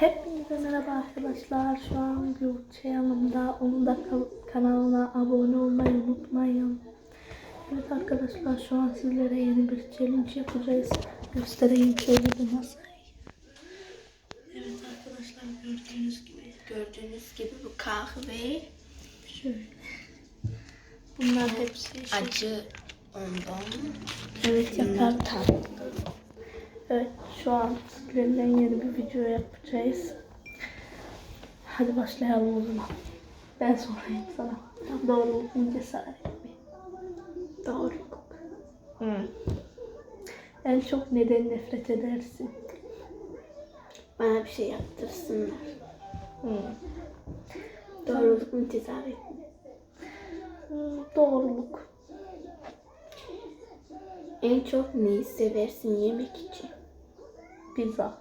Hepinize merhaba arkadaşlar. Şu an Gülçe yanımda. Onun da ka- kanalına abone olmayı unutmayın. Evet arkadaşlar şu an sizlere yeni bir challenge yapacağız. Göstereyim şöyle bir masayı. Evet arkadaşlar gördüğünüz gibi. Gördüğünüz gibi bu kahve Şöyle. Bunlar hepsi şey. acı ondan. Evet yakar. tatlı. Evet şu an sizlerle yeni bir video yapacağız. Hadi başlayalım o zaman. Ben sorayım sana. Doğruluk mu cesaret mi? Doğruluk. En çok neden nefret edersin? Bana bir şey yaptırsınlar. Hı. Doğruluk mu cesaret mi? Hmm, Doğruluk. En çok neyi seversin yemek için? Pizza.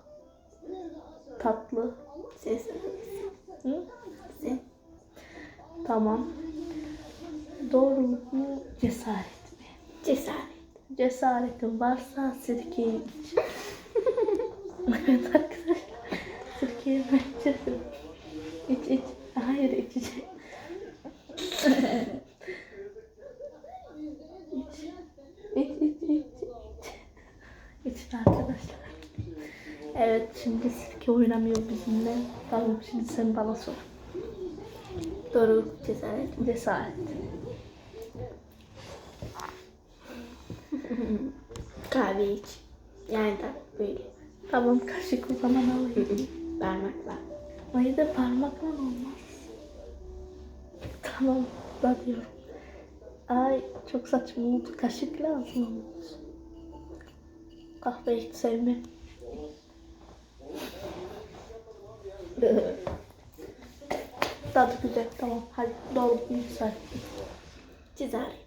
Tatlı. Seversin. Hı? Tamam. Doğruluk mu cesaret mi? Cesaret. Cesaretin varsa sirkeyi iç. evet arkadaşlar. Sirkeyi ben içerim. İç iç. Hayır içecek. iç. İç iç iç iç. İçin arkadaşlar. Evet şimdi sirke oynamıyor bizimle. Tamam şimdi sen bana sor. Doğruluk cesaret mi? Cesaret. Kahve iç. Yani da böyle. Tamam kaşık o zaman alayım. Parmakla. Hayır da parmakla olmaz. Tamam, bakıyorum. Ay çok saçma oldu. Kaşık lazım. Kahve hiç sevmem. Tadı güzel, tamam. Hadi doğru cesaret. Cesaret.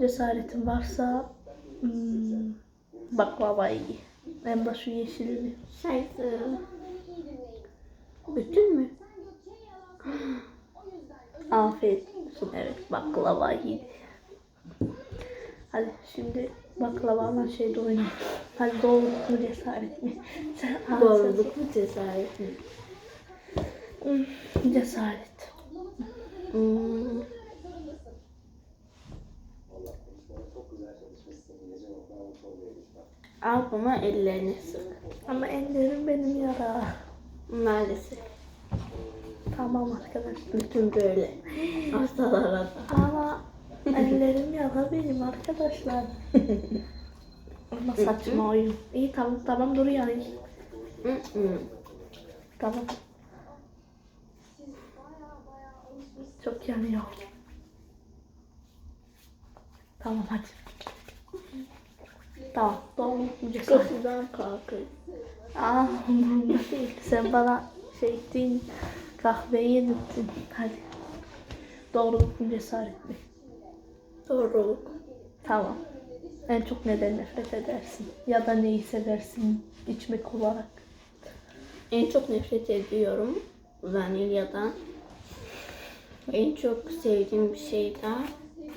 Cesaretin varsa hmm, baklava iyi. De şu yeşilini. Şaysı. Bütün mü? Afiyet olsun. Evet baklava iyi. Hadi şimdi baklavadan şey de oynayalım. Hadi doğruluk mu cesaret mi? Sen Doğruluk mu cesaret mi? Hmm, Cesaret. Hmm. Al bunu ellerine sık. Ama ellerim benim yara. Maalesef. Tamam arkadaşlar. Bütün böyle hastalara. Ama ellerim yara benim arkadaşlar. Ama saçma oyun. İyi tamam tamam dur yani. Tamam. Çok yanıyor. Tamam hadi. Tamam. Cesaret? Kokudan kalkıyor. Aa umurumda değil. Sen bana şey ettin. Kahveyi yedirttin. Hadi. Doğruluk mu cesaret mi? Doğruluk. Tamam. En çok neden nefret edersin? Ya da neyi seversin içmek olarak? En çok nefret ediyorum vanilyadan. En çok sevdiğim bir şey de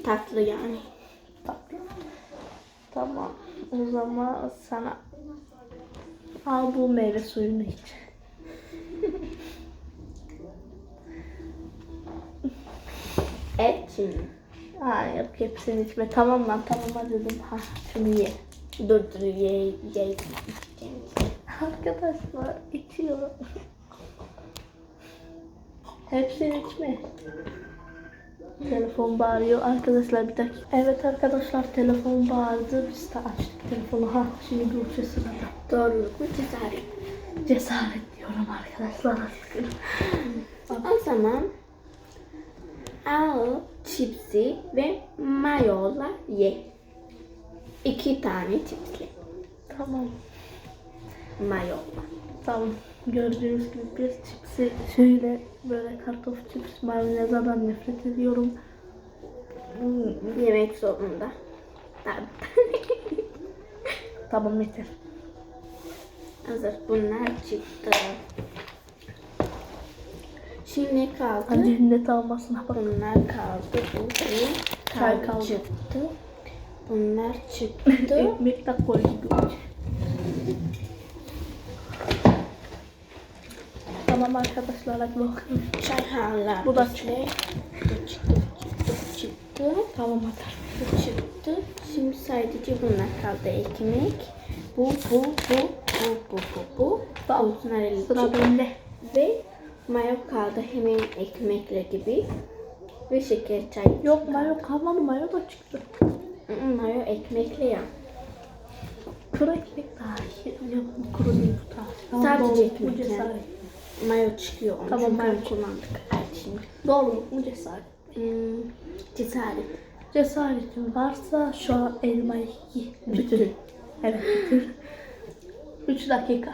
tatlı yani. Tatlı. Tamam. O zaman sana al bu meyve suyunu iç. Et mi? Ha yok hepsini içme. Tamam lan tamam dedim. Ha şunu ye. Dur dur ye ye içeceğim. Arkadaşlar içiyor. Hepsini içme. Telefon bağırıyor. Arkadaşlar bir dakika. Evet arkadaşlar telefon bağırdı. Biz de açtık telefonu. Ha şimdi Gülçe sırada. Doğruluk mu cesaret? Cesaret diyorum arkadaşlar. O zaman al çipsi ve mayola ye. İki tane çipsli Tamam. mayola. Tamam. Gördüğünüz gibi bir çipsi şöyle böyle kartof chips mayonezden nefret ediyorum. Hmm, Yemek zorunda. Tamam yeter. Hazır bunlar çıktı. Şimdi ne kaldı? Hadi net almasına bak. Bunlar kaldı. Bu Çay kaldı, çıktı. Bunlar çıktı. Ekmek de Gülçe. Tamam arkadaşlar bakalım. Çay hala. Bu da çıktı, bu çıktı, bu çıktı. Tamam atar. Bu çıktı. Şimdi sadece bunlar kaldı. Ekmek. Bu, bu, bu, bu, bu, bu, bu. Tamam. Bunlar elde Sıra bende. Ve mayo kaldı hemen ekmekle gibi. Ve şeker çay. Yok mayo kalmadı mayo da çıktı. Mayo ekmekle ya. Kuru ekmek daha iyi. Yok kuru değil bu. Tamam, Sadece ekmek yani. Mayo çıkıyor. Onu Tamam, mayo kullandık. Evet şimdi. Doğru mu? Bu cesaret. Hmm, cesaret. Cesaretin varsa şu an elmayı ye. Bütün. Evet bütün. 3 dakika.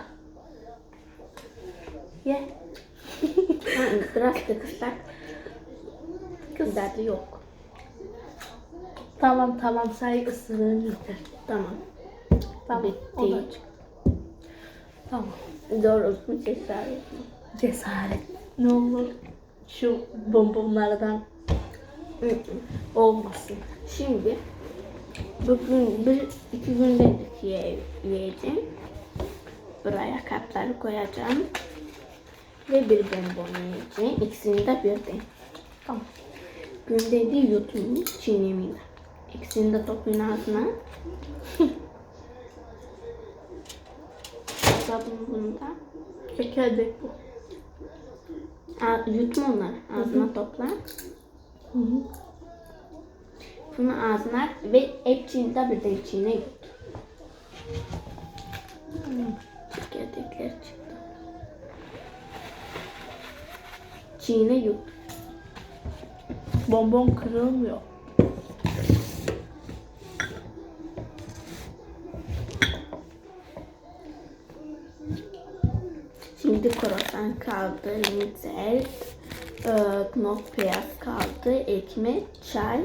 Ye. Ha, biraz da. Kız. Tadı yok. Tamam tamam say ısırığın yeter. Tamam. Tamam Bitti. o da çıktı. Tamam. Doğru mu cesaret mi? Cesaret. Ne olur şu bonbonlardan Hı hı. olmasın. Şimdi bugün bir iki günde ye, yiyeceğim. Buraya kapları koyacağım. Ve bir bonbon yiyeceğim. İkisini de birden. Tamam. Günde de yutmayı çiğnemeyi. İkisini de toplayın ağzına. Sabun bunda. Çekirdek bu. A- Yutma onları. Ağzına topla. Hı hı. Bunu ağzına ve hepsini de birden içine yut. Çekirdekler çıktı. Çiğne yut. Bonbon kırılmıyor. Şimdi kruvasan kaldı, mixer, e, knop beyaz kaldı, ekmek, çay.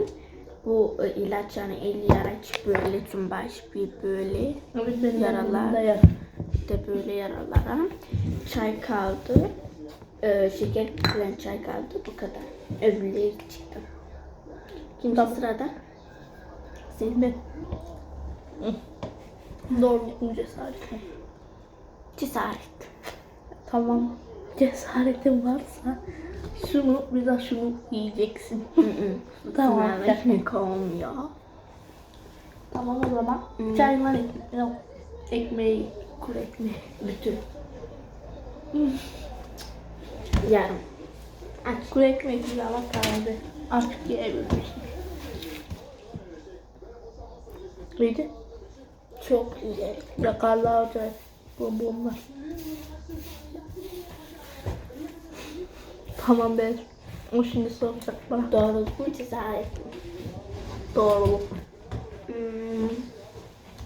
Bu e, ilaç yani el yaraç böyle tüm baş bir böyle Evet Yaralar. de böyle yaralara. Çay kaldı, e, şeker falan çay kaldı bu kadar. Öbürleri çıktı. İkinci Tamam. sırada sen Ben. Doğru mu cesaret cesaret. Tamam. Cesaretin varsa şunu bir de şunu yiyeceksin. Tamam. Ekmek olmuyor. Tamam o zaman Hmm. çayla ekmek, yok, ekmeği, kuru ekmeği. Bütün. Yarım. Aç. Kuru ekmeği güzel bak kahve. Artık yiyebilirsin. Neydi? Çok güzel. Yakarlar acayip. Bonbonlar. Tamam ben. O şimdi soracak bana. Doğru mu cesaret mi? Hmm,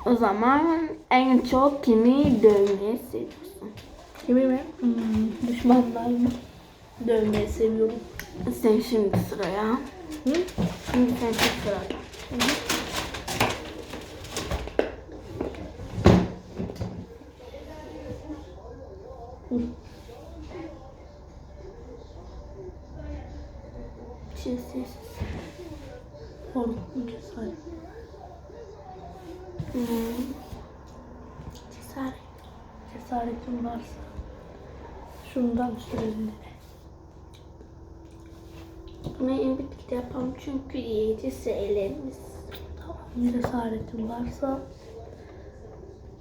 o zaman en çok kimi dövmeyi seviyorsun? Kimi mi? Hmm, düşmanlarımı dövmeyi seviyorum. Sen şimdi sıraya. Hı? Şimdi sen çok sırada. Şimdi sessiz. Bu cesaret. Hmm. Cesaret. Cesaretin varsa şundan söyle. En birlikte yapalım çünkü yiyeceğiz ellerimiz. Tamam. Cesaretin varsa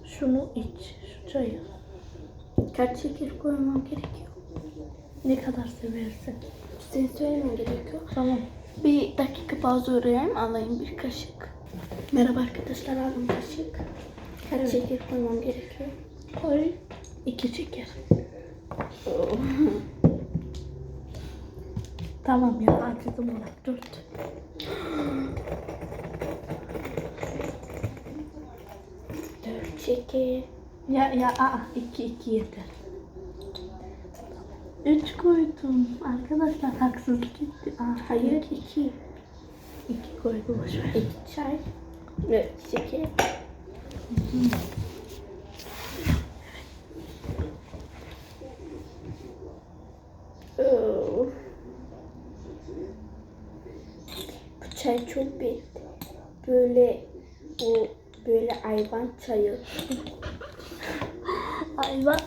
şunu iç. Şu çayı. Kaç şeker koymam gerekiyor? Ne kadar seversin. Sen söylemen gerekiyor. Tamam. Bir dakika pauza uğrayayım. Alayım bir kaşık. Merhaba arkadaşlar aldım kaşık. Kaç şeker koymam gerekiyor? Koy. iki şeker. Tamam ya acıdım ona. Dört. Dört şeker. Ya ya aa iki iki yeter. Üç koydum. Arkadaşlar haksızlık etti. Aa, Hayır iki. iki koydu boş ver. İki çay. Dört şeker. Oo. Bu çay çok büyük. Böyle bu böyle ayvan çayı. Ayva.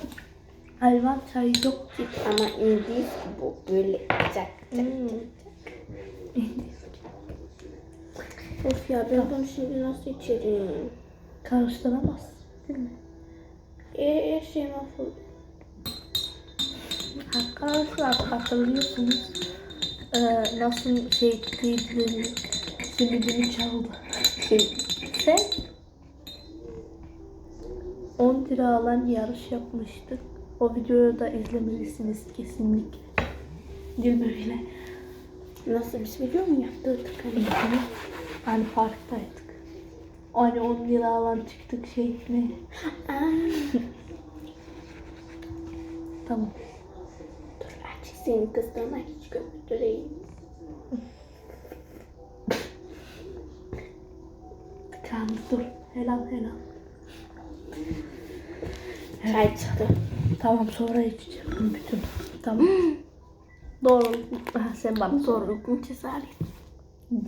Hayvan çayı yok ki. Ama İngiliz bu böyle cak cak. Of ya ben bunu şimdi nasıl içerim? Karıştıramaz. Değil mi? E, her şey mahvoldu. Arkadaşlar hatırlıyorsunuz eee, nasıl şey kıydığı simidini çaldı. Sen 10 lira alan yarış yapmıştık. O videoyu da izlemelisiniz kesinlikle. Değil mi öyle? Nasıl bir video mu yaptırdık hani? Hani parktaydık. Hani 10 lira alan çıktık şey ne? Tamam. dur aç senin kızlarına hiç götüreyim. Kaan dur. Helal helal. Çay çıktı. Tamam sonra içeceğim bütün. Tamam. Doğru. Ha, sen bana. Zorluk mu cesaret?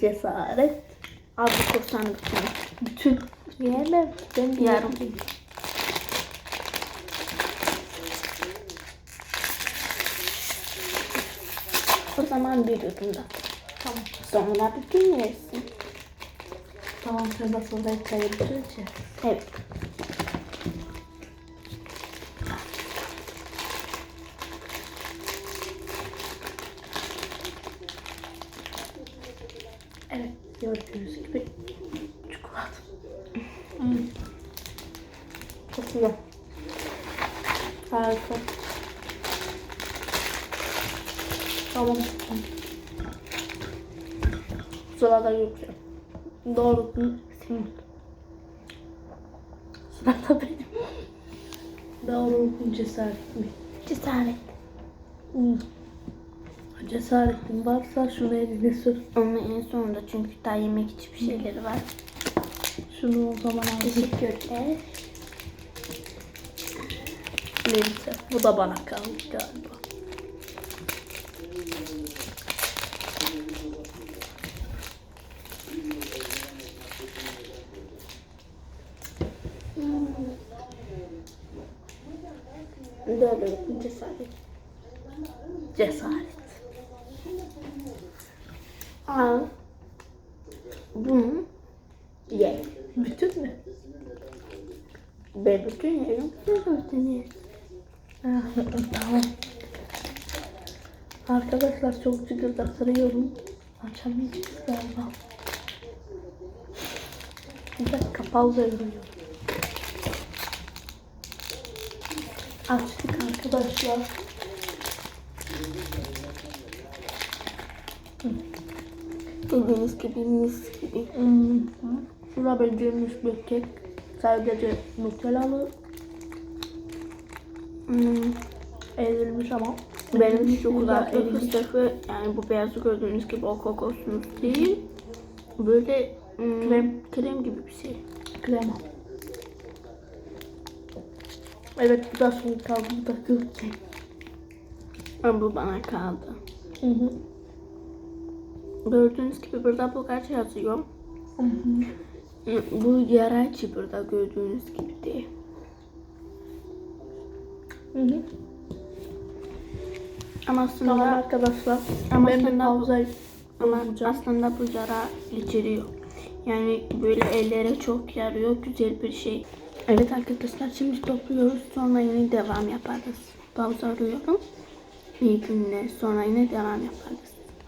Cesaret. Al bu kursan bütün. Bütün. Yiyemem. Ben bir Yarım. O zaman bir yudum da. Tamam. Sonra bütün yersin. De sonra çayı bitireceğim. Evet. Evet. Gördüğünüz gibi çikolata. Hmm. Çok güzel. Doğru. Hı. Sırada benim. Doğru mu cesaret mi? Cesaret. Hı. Cesaretin varsa şunu eline sür. Onun en sonunda çünkü daha yemek için bir şeyleri var. Şunu o zaman al. Teşekkürler. Neyse. Bu da bana kalmış galiba. Cesaret. Cesaret. Al. Bunu ye. Bütün mü? Ben bütün yerim. Sen bütün ye. tamam. Arkadaşlar çok cıgırdatırıyorum. Açamayacağız galiba. Bir dakika pauza veriyorum. Açtık arkadaşlar. Dediğiniz gibi mis gibi. Hmm. Şura becermiş bir kek. Sadece nutellalı Hmm. ezilmiş ama. Benim erimiş. fıstıklı yani bu beyazı gördüğünüz gibi o kokosumuz değil. Böyle hmm, Krem. krem gibi bir şey. Krema. Evet bu da son kaldı. Bu da gürkek. Ama bu bana kaldı. Hı hı. Gördüğünüz gibi burada bulgar yazıyor. Hı hı. Bu yarayçı burada gördüğünüz gibi değil. Hı hı. Ama aslında Tamam arkadaşlar. Ama ben aslında- pauza ama aslında bu yara içeriyor. Yani böyle ellere çok yarıyor. Güzel bir şey. Evet arkadaşlar şimdi topluyoruz. Sonra yine devam yaparız. Pauza arıyorum. İyi günler. Sonra yine devam yaparız.